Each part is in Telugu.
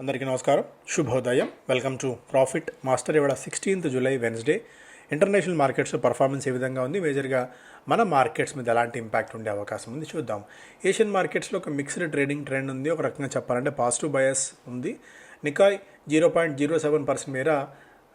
అందరికీ నమస్కారం. శుభోదయం. వెల్కమ్ టు ప్రాఫిట్ మాస్టర్ ఇవాళ sixteenth July Wednesday international markets performance ఏ విధంగా ఉంది? మేజర్గా మన మార్కెట్స్ మీద ఎలాంటి ఇంపాక్ట్ ఉండే అవకాశం ఉంది? చూద్దాం. ఏషియన్ మార్కెట్స్లో ఒక మిక్స్డ్ ట్రేడింగ్ ట్రెండ్ ఉంది. ఒక రకంగా చెప్పాలంటే పాజిటివ్ బయస్ ఉంది. Nikkei zero point zero seven percent మేర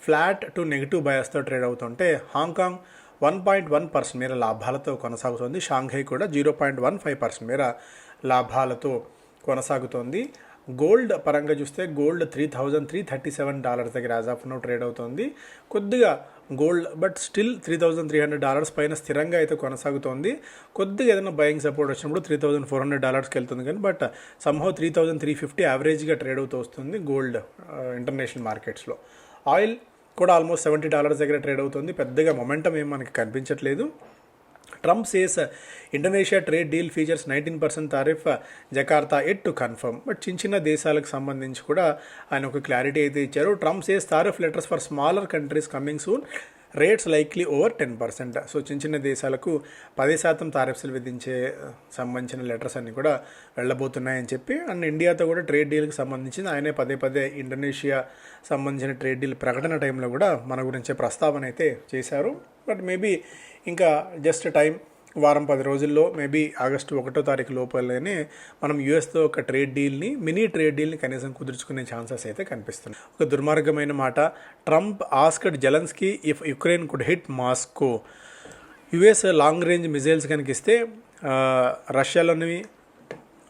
ఫ్లాట్ టు నెగిటివ్ బయస్తో ట్రేడ్ అవుతుంటే Hong Kong one point one percent మేర లాభాలతో కొనసాగుతోంది. షాంఘై కూడా zero point one five percent మేర లాభాలతో కొనసాగుతోంది. గోల్డ్ పరంగా చూస్తే gold three thousand three thirty seven dollars దగ్గర యాజ్ ఆఫ్ నో ట్రేడ్ అవుతుంది. కొద్దిగా gold but still three thousand three hundred dollars పైన స్థిరంగా అయితే కొనసాగుతోంది. కొద్దిగా ఏదైనా బయింగ్ సపోర్ట్ వచ్చినప్పుడు త్రీ థౌజండ్ ఫోర్ హండ్రెడ్ డాలర్స్కి వెళ్తుంది. కానీ but somehow three thousand three fifty యావరేజ్గా ట్రేడ్ అవుతూ వస్తుంది గోల్డ్ ఇంటర్నేషనల్ మార్కెట్స్లో ఆయిల్ కూడా ఆల్మోస్ట్ సెవెంటీ డాలర్స్ దగ్గర ట్రేడ్ అవుతుంది. పెద్దగా మొమెంటం ఏం మనకి కనిపించట్లేదు. Trump says Indonesia trade deal features nineteen percent tariff Jakarta yet to confirm but చిన్న చిన్న దేశాలకు సంబంధించి కూడా ఆయన ఒక క్లారిటీ అయితే ఇచ్చారు. Trump says tariff letters for smaller countries coming soon rates likely over ten percent. So చిన్న చిన్న దేశాలకు పది శాతం తారిఫ్స్లు విధించే సంబంధించిన లెటర్స్ అన్నీ కూడా వెళ్ళబోతున్నాయని చెప్పి అండ్ ఇండియాతో కూడా ట్రేడ్ డీల్కి సంబంధించి ఆయనే పదే పదే ఇండోనేషియా సంబంధించిన ట్రేడ్ డీల్ ప్రకటన టైంలో కూడా మన గురించే ప్రస్తావన అయితే చేశారు. బట్ మేబీ ఇంకా జస్ట్ టైం వారం పది రోజుల్లో మేబీ ఆగస్టు ఒకటో తారీఖు లోపలనే మనం యూఎస్తో ఒక ట్రేడ్ డీల్ని మినీ ట్రేడ్ డీల్ని కనీసం కుదుర్చుకునే ఛాన్సెస్ అయితే కనిపిస్తుంది ఒక దుర్మార్గమైన మాట Trump asked Zelensky if Ukraine could hit Moscow. US long range missiles కనిపిస్తే రష్యాలోని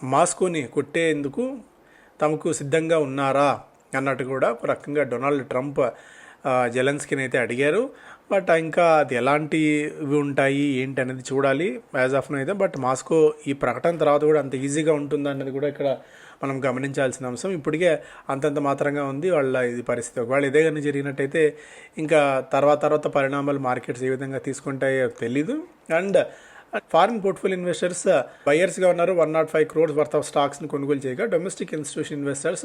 మాస్కోని కొట్టేందుకు తమకు సిద్ధంగా ఉన్నారా? అన్నట్టు కూడా ఒక రకంగా డొనాల్డ్ ట్రంప్ ఆ, జెలెన్స్కీని అయితే అడిగారు. బట్ ఇంకా అది ఎలాంటివి ఉంటాయి ఏంటి అనేది చూడాలి యాజ్ ఆఫ్ అయితే. బట్ మాస్కో ఈ ప్రకటన తర్వాత కూడా అంత ఈజీగా ఉంటుంది అన్నది కూడా ఇక్కడ మనం గమనించాల్సిన అంశం. ఇప్పటికే అంతంత మాత్రంగా ఉంది వాళ్ళ ఇది పరిస్థితి. ఒకవేళ ఇదే కానీ జరిగినట్టయితే ఇంకా తర్వాత తర్వాత పరిణామాలు మార్కెట్స్ ఏ విధంగా తీసుకుంటాయో తెలీదు. And foreign portfolio investors uh, బయర్స్గా ఉన్నారు. One nought five crores worth of స్టాక్స్ని కొనుగోలు చేయగా డొమెస్టిక్ ఇన్స్టిట్యూషన్ ఇన్వెస్టర్స్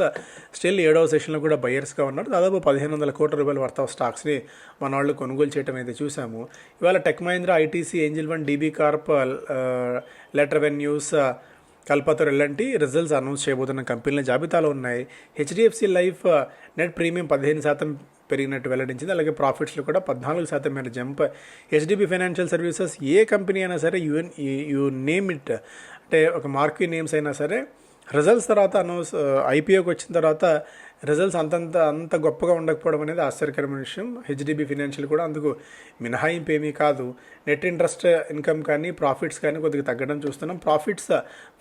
స్టిల్ ఏడవ సెషన్లో కూడా బయర్స్గా ఉన్నారు. దాదాపు పదిహేను వందల కోట్ల రూపాయల వర్త్ ఆఫ్ స్టాక్స్ని మన వాళ్ళు కొనుగోలు చేయడం అయితే చూసాము. ఇవాళ Tech Mahindra ITC Angel One DB Corp uh, లెటర్ వెన్యూస్ uh, Kalpataru LNT results announce చేయబోతున్న కంపెనీల జాబితాలో ఉన్నాయి. హెచ్డిఎఫ్సి లైఫ్ నెట్ ప్రీమియం పదిహేను శాతం పెరిగినట్టు వెల్లడించింది. అలాగే ప్రాఫిట్స్లో కూడా పద్నాలుగు శాతం మేర జంప్. హెచ్డిబి ఫైనాన్షియల్ సర్వీసెస్ ఏ కంపెనీ అయినా సరే యూఎన్ యూ నేమ్ ఇట్. అంటే ఒక మార్క్యూ నేమ్స్ అయినా సరే రిజల్ట్స్ తర్వాత అనౌన్స్ ఐపీఓకి వచ్చిన తర్వాత రిజల్ట్స్ అంతంత అంత గొప్పగా ఉండకపోవడం అనేది ఆశ్చర్యకరమైన విషయం. హెచ్డిబి ఫినాన్షియల్ కూడా అందుకు మినహాయింపు ఏమీ కాదు. నెట్ ఇంట్రెస్ట్ ఇన్కమ్ కానీ ప్రాఫిట్స్ కానీ కొద్దిగా తగ్గడం చూస్తున్నాం. Profits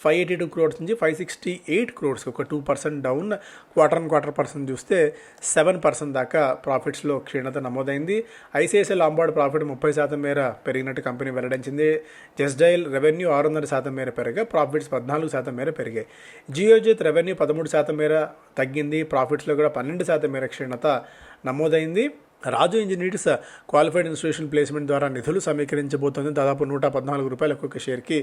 five eighty two crores నుంచి ఫైవ్ సిక్స్టీ ఎయిట్ క్రోడ్స్ ఒక two percent down quarter and quarter percent చూస్తే సెవెన్ పర్సెంట్ దాకా ప్రాఫిట్స్లో క్షీణత నమోదైంది. ఐసిఐసిఐ లాంబార్డ్ ప్రాఫిట్ ముప్పై శాతం మేర పెరిగినట్టు కంపెనీ వెల్లడించింది. జస్డైల్ రెవెన్యూ ఆరు వందల శాతం మేర పెరగా ప్రాఫిట్స్ పద్నాలుగు శాతం మేర పెరిగాయి. జియోజిత్ రెవెన్యూ పదమూడు శాతం మేర తగ్గింది. ప్రాఫిట్ ప్రాఫిట్స్లో కూడా పన్నెండు శాతం మేర క్షీణత నమోదైంది. Raju engineers qualified institution placement ద్వారా నిధులు సమీకరించబోతోంది. దాదాపు నూట పద్నాలుగు రూపాయల ఒక్కొక్క షేర్కి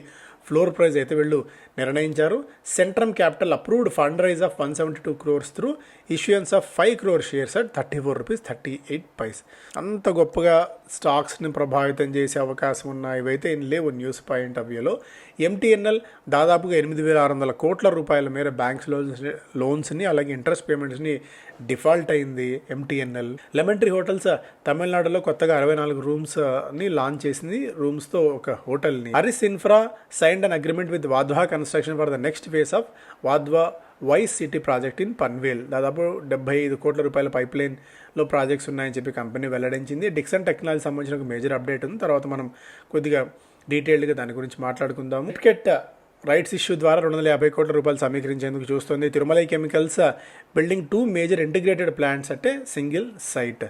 ఫ్లోర్ ప్రైజ్ అయితే వీళ్ళు నిర్ణయించారు. Centrum capital approved fund raise of one seventy two crores through issuance of five crore shares at thirty four rupees thirty eight paise. అంత గొప్పగా స్టాక్స్ని ప్రభావితం చేసే అవకాశం ఉన్న ఇవైతే ఏం లేవు న్యూస్ పాయింట్ ఆఫ్ వ్యూలో. ఎంటీఎన్ఎల్ దాదాపుగా ఎనిమిది వేల ఆరు వందల కోట్ల రూపాయల మేర బ్యాంక్స్ లోన్స్ లోన్స్ని అలాగే ఇంట్రెస్ట్ పేమెంట్స్ని డిఫాల్ట్ అయింది ఎంటీఎన్ఎల్. లెమెంటరీ హోటల్స్ తమిళనాడులో కొత్తగా అరవై నాలుగు రూమ్స్ని లాంచ్ చేసింది. రూమ్స్తో ఒక హోటల్ని. Haris infra signed and agreement with Wadhwa construction for the next phase of Wadhwa wise city project in Panvel దాదాపు డెబ్బై ఐదు కోట్ల రూపాయల పైప్ లైన్లో ప్రాజెక్ట్స్ ఉన్నాయని చెప్పి కంపెనీ వెల్లడించింది. డిక్సన్ టెక్నాలజీ సంబంధించిన ఒక మేజర్ అప్డేట్ ఉంది. తర్వాత మనం కొద్దిగా డీటెయిల్డ్గా దాని గురించి మాట్లాడుకుందాము. క్రికెట్ రైట్స్ ఇష్యూ ద్వారా రెండు వందల యాభై కోట్ల రూపాయలు సమీకరించేందుకు చూస్తుంది. Tirumalai chemicals building two major integrated plants అంటే సింగిల్ సైట్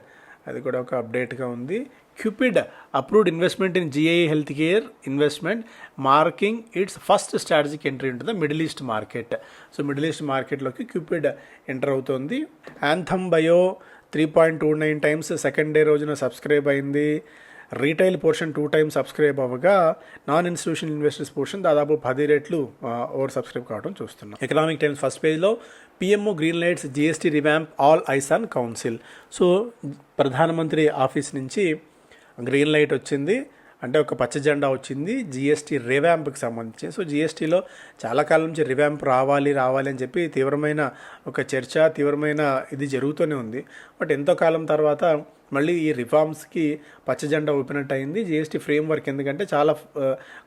అది కూడా ఒక అప్డేట్గా ఉంది. Cupid approved investment in GI health care investment marking its first strategic entry ఉంటుంది middle east market. So middle east మార్కెట్లోకి క్యూపిడ్ ఎంటర్ అవుతుంది. Anthem bio three point two nine times second day రోజున సబ్స్క్రైబ్ అయింది. Retail portion two times subscribe అవ్వగా non institution investors portion దాదాపు పది రెట్లు ఓవర్ సబ్స్క్రైబ్ కావడం చూస్తున్నాం. ఎకనామిక్ టైమ్స్ ఫస్ట్ పేజ్లో PMO green lights GST revamp all eyes on council. So ప్రధానమంత్రి ఆఫీస్ నుంచి గ్రీన్ లైట్ వచ్చింది. అంటే ఒక పచ్చ జెండా వచ్చింది. జిఎస్టీ రివ్యాంప్కి సంబంధించి. సో జిఎస్టీలో చాలా కాలం నుంచి రివ్యాంప్ రావాలి రావాలి అని చెప్పి తీవ్రమైన ఒక చర్చ తీవ్రమైన ఇది జరుగుతూనే ఉంది. బట్ ఎంతో కాలం తర్వాత మళ్ళీ ఈ రిఫార్మ్స్కి పచ్చ జెండా ఊపినట్టు అయింది. జిఎస్టీ ఫ్రేమ్ వర్క్ ఎందుకంటే చాలా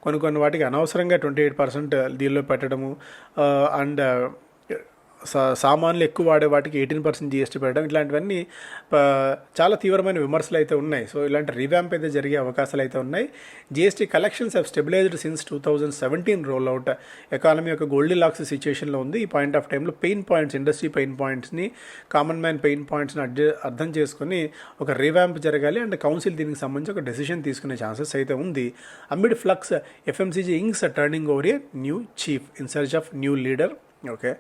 కొన్ని కొన్ని వాటికి అనవసరంగా ట్వంటీ ఎయిట్ పర్సెంట్ దీనిలో పెట్టడము అండ్ సామాన్లు ఎక్కువ వాడే వాటికి ఎయిటీన్ పర్సెంట్ జిఎస్టీ పెట్టడం ఇట్లాంటివన్నీ చాలా తీవ్రమైన విమర్శలు అయితే ఉన్నాయి. సో ఇలాంటి రివ్యాంప్ అయితే జరిగే అవకాశాలు అయితే ఉన్నాయి. GST collections have stabilised since two thousand seventeen roll out economy యొక్క గోల్డీ లాక్స్ సిచ్యుయేషన్లో ఉంది. ఈ పాయింట్ ఆఫ్ టైంలో పెయిన్ పాయింట్స్ ఇండస్ట్రీ పెయిన్ పాయింట్స్ని కామన్ మ్యాన్ పెయిన్ పాయింట్స్ని అడ్జ అర్థం చేసుకొని ఒక రివ్యాంప్ జరగాలి. అండ్ కౌన్సిల్ దీనికి సంబంధించి ఒక డెసిషన్ తీసుకునే ఛాన్సెస్ అయితే ఉంది. Amid flux FMCG ఇంగ్స్ turning over a new chief in search of new leader okay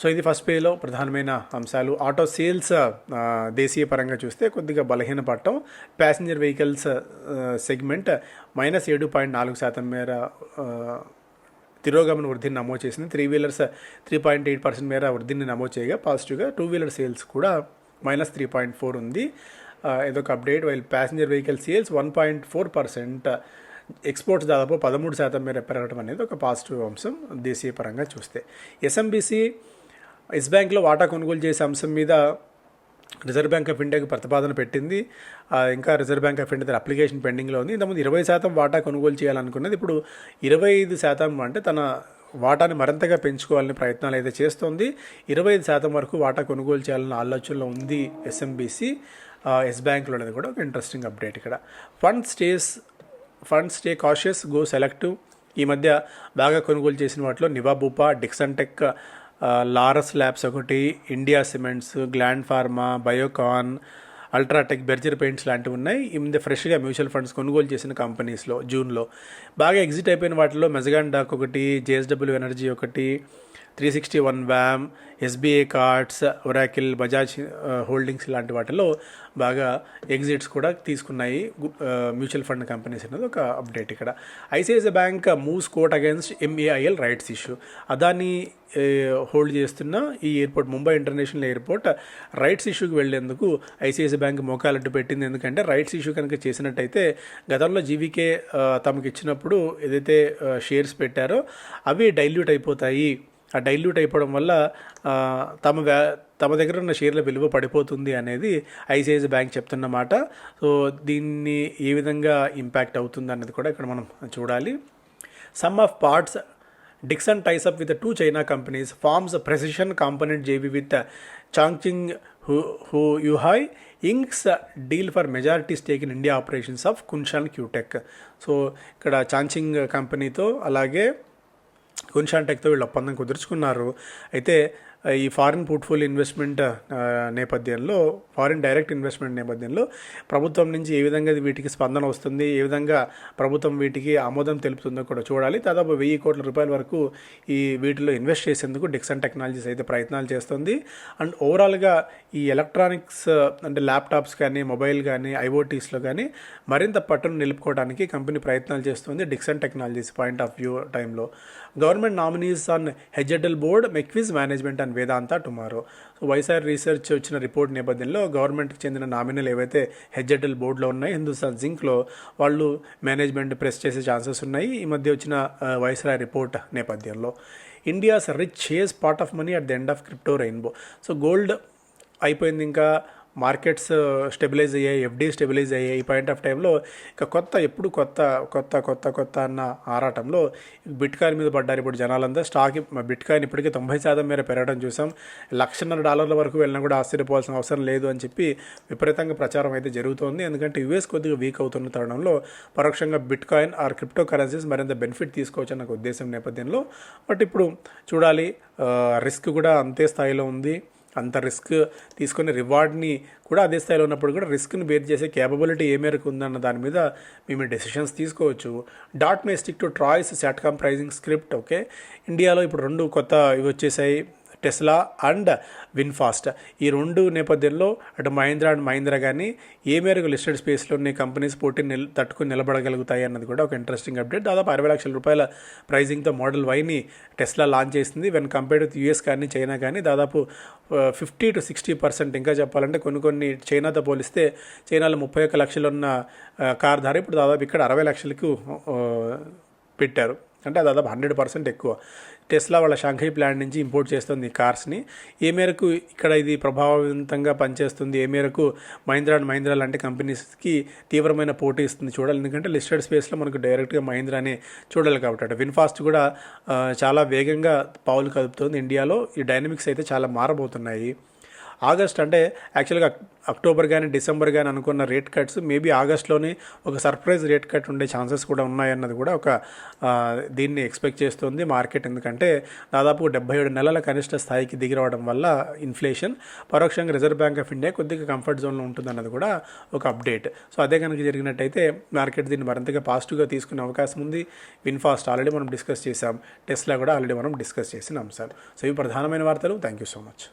so ఇది ఫస్ట్ పేలో ప్రధానమైన అంశాలు. ఆటో సేల్స్ దేశీయ పరంగా చూస్తే కొద్దిగా బలహీన పడటం ప్యాసింజర్ వెహికల్స్ సెగ్మెంట్ మైనస్ ఏడు పాయింట్ నాలుగు శాతం మేర తిరోగమన వృద్ధిని నమోదు చేసింది. Three wheelers three point eight percent మేర వృద్ధిని నమోదు చేయగా పాజిటివ్గా టూ వీలర్ సేల్స్ కూడా మైనస్ త్రీ పాయింట్ ఫోర్ ఉంది. ఇదొక update while passenger vehicle sales one point four percent exports దాదాపు పదమూడు శాతం మేర పెరగడం అనేది ఒక పాజిటివ్ అంశం దేశీయ పరంగా చూస్తే. ఎస్ఎంబీసీ ఎస్ బ్యాంక్లో వాటా కొనుగోలు చేసే అంశం మీద రిజర్వ్ బ్యాంక్ ఆఫ్ ఇండియాకి ప్రతిపాదన పెట్టింది. ఇంకా Reserve Bank of India application పెండింగ్లో ఉంది. ఇంతకుముందు ఇరవై శాతం వాటా కొనుగోలు చేయాలనుకున్నది ఇప్పుడు ఇరవై ఐదు శాతం అంటే తన వాటాని మరింతగా పెంచుకోవాలని ప్రయత్నాలు అయితే చేస్తోంది. ఇరవై ఐదు శాతం వరకు వాటా కొనుగోలు చేయాలన్న ఆలోచనలో ఉంది ఎస్ఎంబీసీ. ఎస్ బ్యాంక్లో అనేది కూడా ఒక ఇంట్రెస్టింగ్ అప్డేట్ ఇక్కడ. Fund stays fund stay cautious go selective ఈ మధ్య బాగా కొనుగోలు చేసిన వాటిలో Niva Bupa Dixon tech Laurus labs ఒకటి India cements Gland pharma Biocon UltraTech Berger paints లాంటివి ఉన్నాయి. ఈ ఫ్రెష్గా మ్యూచువల్ ఫండ్స్ కొనుగోలు చేసిన కంపెనీస్లో జూన్లో. బాగా ఎగ్జిట్ అయిపోయిన వాటిలో మెజగాన్ డాక్ ఒకటి జేఎస్డబ్ల్యూ ఎనర్జీ ఒకటి three sixty one వ్యామ్ SBI cards Oracle Bajaj holdings లాంటి వాటిలో బాగా ఎగ్జిట్స్ కూడా తీసుకున్నాయి. మ్యూచువల్ ఫండ్ కంపెనీస్ అనేది ఒక అప్డేట్ ఇక్కడ. ICICI bank moves court against MAIL rights issue. Adani hold చేస్తున్న ఈ airport Mumbai international airport rights ఇష్యూకి వెళ్ళేందుకు ఐసిఐసిఐ బ్యాంక్ మోకాలట్టు పెట్టింది. ఎందుకంటే రైట్స్ ఇష్యూ కనుక చేసినట్టయితే గతంలో జీవీకే తమకు ఇచ్చినప్పుడు ఏదైతే షేర్స్ పెట్టారో అవి డైల్యూట్ అయిపోతాయి. ఆ డైల్యూట్ అయిపోవడం వల్ల తమ తమ దగ్గర ఉన్న షేర్ల విలువ పడిపోతుంది అనేది ఐసిఐసిఐ బ్యాంక్ చెప్తున్నమాట సో దీన్ని ఏ విధంగా ఇంపాక్ట్ అవుతుంది అనేది కూడా ఇక్కడ మనం చూడాలి. Sum of parts Dixon ties up with two China companies forms precision component JV with Chongqing హు హు యుహాయ్ inks deal for majority stake in India operations of Kunshan QTech so ఇక్కడ చాంచింగ్ కంపెనీతో అలాగే గున్షాన్ టెక్తో వీళ్ళు ఒప్పందం కుదుర్చుకున్నారు. అయితే ఈ ఫారిన్ పోర్ట్ఫోలియో ఇన్వెస్ట్మెంట్ నేపథ్యంలో ఫారిన్ డైరెక్ట్ ఇన్వెస్ట్మెంట్ నేపథ్యంలో ప్రభుత్వం నుంచి ఏ విధంగా వీటికి స్పందన వస్తుంది ఏ విధంగా ప్రభుత్వం వీటికి ఆమోదం తెలుపుతుందో కూడా చూడాలి. దాదాపు వెయ్యి కోట్ల రూపాయల వరకు ఈ వీటిలో ఇన్వెస్ట్ చేసేందుకు డిక్సన్ టెక్నాలజీస్ అయితే ప్రయత్నాలు చేస్తుంది. అండ్ ఓవరాల్గా ఈ ఎలక్ట్రానిక్స్ అంటే ల్యాప్టాప్స్ కానీ మొబైల్ కానీ ఐఓటీస్లో కానీ మరింత పట్టును నిలుపుకోవడానికి కంపెనీ ప్రయత్నాలు చేస్తుంది Dixon technologies point of view టైంలో. Government nominees on HAL board మెక్విజ్ management and Vedanta tomorrow. So YSR research వచ్చిన రిపోర్ట్ నేపథ్యంలో గవర్నమెంట్కి చెందిన నామినీలు ఏవైతే హెచ్ఎడ్ఎల్ బోర్డులో ఉన్నాయి హిందుస్థాన్ జింక్లో వాళ్ళు మేనేజ్మెంట్ ప్రెస్ చేసే ఛాన్సెస్ ఉన్నాయి. ఈ మధ్య వచ్చిన వైస్రాయ్ రిపోర్ట్ నేపథ్యంలో. India's rich shares part of money at the end of crypto rainbow. So gold అయిపోయింది ఇంకా మార్కెట్స్ uh, స్టెబిలైజ్ అయ్యాయి ఎఫ్డీ స్టెబిలైజ్ అయ్యాయి. ఈ పాయింట్ ఆఫ్ టైంలో ఇక కొత్త ఎప్పుడు కొత్త కొత్త కొత్త కొత్త అన్న ఆరాటంలో బిట్ కాయిన్ మీద పడ్డారు ఇప్పుడు జనాలంతా స్టాక్ బిట్ కాయిన్ ఇప్పటికీ తొంభై శాతం మేర పెరగడం చూసాం. లక్షన్నర డాలర్ల వరకు వెళ్ళినా కూడా ఆశ్చర్యపోవాల్సిన అవసరం లేదు అని చెప్పి విపరీతంగా ప్రచారం అయితే జరుగుతోంది. ఎందుకంటే యుఎస్ కొద్దిగా వీక్ అవుతున్న తరుణంలో పరోక్షంగా bitcoin or crypto currencies మరింత బెనిఫిట్ తీసుకోవచ్చు అన్న ఉద్దేశం నేపథ్యంలో. బట్ ఇప్పుడు చూడాలి uh, రిస్క్ కూడా అంతే స్థాయిలో ఉంది. అంత రిస్క్ తీసుకునే రివార్డ్ని కూడా అదే స్థాయిలో ఉన్నప్పుడు కూడా రిస్క్ని బేర్ చేసే కేపబిలిటీ ఏ మేరకు ఉందన్న దాని మీద మేము డెసిషన్స్ తీసుకోవచ్చు. DoT may stick to TRAI's satcom pricing script okay ఇండియాలో ఇప్పుడు రెండు కొత్త ఇవి వచ్చేసాయి. Tesla and VinFast. ఈ రెండు నేపథ్యంలో అటు మహీంద్రా అండ్ మహీంద్రా కానీ ఏ మేరకు లిస్టెడ్ స్పేస్లో ఉన్న కంపెనీస్ పోటీ నిల్ తట్టుకుని నిలబడగలుగుతాయి అన్నది కూడా ఒక ఇంట్రెస్టింగ్ అప్డేట్ దాదాపు అరవై లక్షల రూపాయల ప్రైజింగ్తో మోడల్ వైని టెస్లా లాంచ్ చేసింది. వెన్ కంపేర్డ్ విత్ యూఎస్ కానీ చైనా కానీ దాదాపు ఫిఫ్టీ టు సిక్స్టీ పర్సెంట్ ఇంకా చెప్పాలంటే కొన్ని కొన్ని చైనాతో పోలిస్తే చైనాలో ముప్పై ఒక్క లక్షలు ఉన్న కార్ ధర ఇప్పుడు దాదాపు ఇక్కడ అరవై లక్షలకు పెట్టారు. అంటే దాదాపు హండ్రెడ్ పర్సెంట్ ఎక్కువ. టెస్లా వాళ్ళ షాంఘై ప్లాంట్ నుంచి ఇంపోర్ట్ చేస్తుంది కార్స్ని. ఏ మేరకు ఇక్కడ ఇది ప్రభావవంతంగా పనిచేస్తుంది ఏ మేరకు మహీంద్రా అండ్ మహీంద్రా లాంటి కంపెనీస్కి తీవ్రమైన పోటీ ఇస్తుంది చూడాలి. ఎందుకంటే లిస్టెడ్ స్పేస్లో మనకు డైరెక్ట్గా మహీంద్రానే చూడాలి కాబట్టి అటు విన్ఫాస్ట్ కూడా చాలా వేగంగా పావులు కదుపుతుంది ఇండియాలో. ఈ డైనమిక్స్ అయితే చాలా మారబోతున్నాయి. ఆగస్ట్ అంటే యాక్చువల్గా అక్టోబర్ కానీ డిసెంబర్ కానీ అనుకున్న రేట్ కట్స్ మేబీ ఆగస్ట్లోనే ఒక సర్ప్రైజ్ రేట్ కట్ ఉండే ఛాన్సెస్ కూడా ఉన్నాయన్నది కూడా ఒక దీన్ని ఎక్స్పెక్ట్ చేస్తుంది మార్కెట్ ఎందుకంటే దాదాపు డెబ్బై ఏడు నెలల కనిష్ట స్థాయికి దిగిరవడం వల్ల ఇన్ఫ్లేషన్ పరోక్షంగా రిజర్వ్ బ్యాంక్ ఆఫ్ ఇండియా కొద్దిగా కంఫర్ట్ జోన్లో ఉంటుందన్నది కూడా ఒక అప్డేట్ సో అదే కనుక జరిగినట్టయితే మార్కెట్ దీన్ని మరింతగా పాజిటివ్గా తీసుకునే అవకాశం ఉంది. విన్ఫాస్ట్ ఆల్రెడీ మనం డిస్కస్ చేసాం టెస్లా కూడా ఆల్రెడీ మనం డిస్కస్ చేసిన అంశాలు. సో ఇవి ప్రధానమైన వార్తలు. Thank you so much